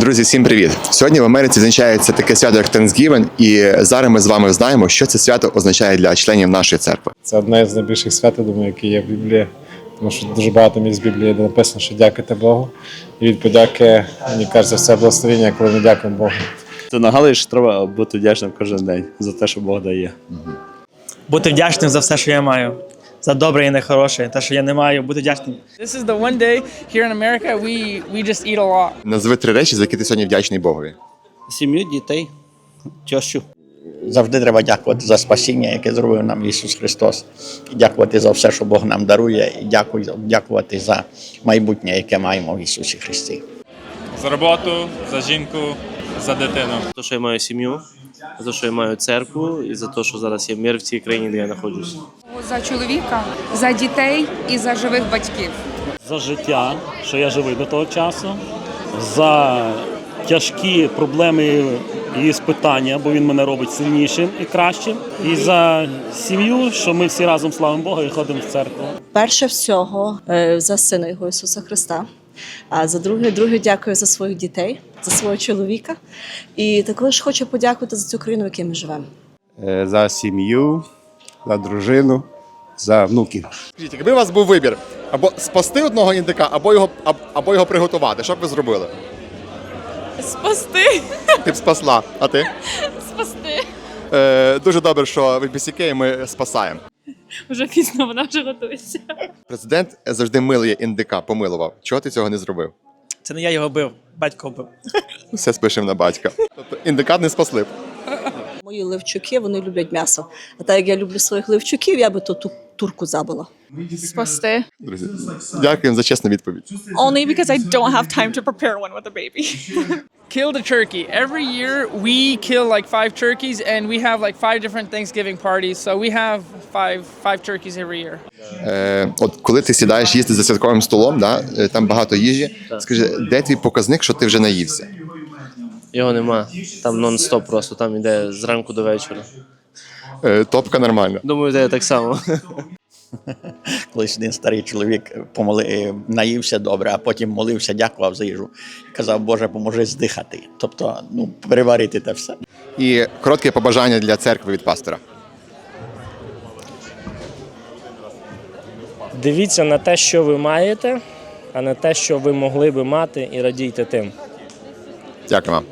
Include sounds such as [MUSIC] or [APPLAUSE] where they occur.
Друзі, всім привіт! Сьогодні в Америці відзначається таке свято, як Thanksgiving, і зараз ми з вами знаємо, що це свято означає для членів нашої церкви. Це одне з найбільших свят, я думаю, які є в Біблії. Тому що дуже багато місць Біблії, де написано, що дякуйте Богу. І від подяки, мені кажеться, все благословення, коли ми дякуємо Богу. Ти нагадуєш, що треба бути вдячним кожен день за те, що Бог дає. бути вдячним за все, що я маю. За добре і нехороше, те, що я не маю, бути вдячним. This is the one day here in America we we just eat a lot. Назви три речі, за які ти сьогодні вдячний Богові. сім'ю, дітей, тещу. Завжди треба дякувати за спасіння, яке зробив нам Ісус Христос. І дякувати за все, що Бог нам дарує, і дякую- дякувати за майбутнє, яке маємо в Ісусі Христі. за роботу, за жінку, за дитину. За те, що я маю сім'ю, за те, що я маю церкву, і за те, що зараз є мир в цій країні, де я знаходжусь. За чоловіка, за дітей і за живих батьків. за життя, що я живий до того часу, за тяжкі проблеми і спитання, бо він мене робить сильнішим і кращим, і за сім'ю, що ми всі разом славимо Бога і ходимо в церкву. перше всього е, за сина його Ісуса Христа. А за друге, друге дякую за своїх дітей, за свого чоловіка. І також хочу подякувати за цю країну, в якій ми живемо. Е, За сім'ю, за дружину, за внуків. Скажіть, якби у вас був вибір або спасти одного індика, або його або його приготувати, що б ви зробили? Спасти. Ти б спасла, а ти? Спасти. Е, дуже добре, що в BCK ми спасаємо. Вже пізно, вона вже готується. Президент завжди милує індика, помилував. Чого ти цього не зробив? Це не я його бив, батько бив. Все спишемо на батька. Тобто індика не спасли б. Мої левчуки вони люблять м'ясо. А так як я люблю своїх левчуків, я би ту ту- турку забила. Спасти. Друзі, дякуємо за чесну відповідь. Only because I don't have time to prepare one with a baby. [LAUGHS] kill the turkey. Every year we kill like five turkeys and we have like five different Thanksgiving parties. So we have five five turkeys every year. Е, от коли ти сідаєш їсти за святковим столом, да, е, там багато їжі. Скажи, де твій показник, що ти вже наївся? Його нема. Там нон-стоп просто, там іде зранку до вечора. Е, топка нормальна. Думаю, де так само. [LAUGHS] Колись один старий чоловік помоли, е, наївся добре, а потім молився, дякував за їжу. Казав, Боже, поможи здихати. Тобто, ну, переварити те все. І коротке побажання для церкви від пастора. Дивіться на те, що ви маєте, а не те, що ви могли би мати, і радійте тим. Дякую вам.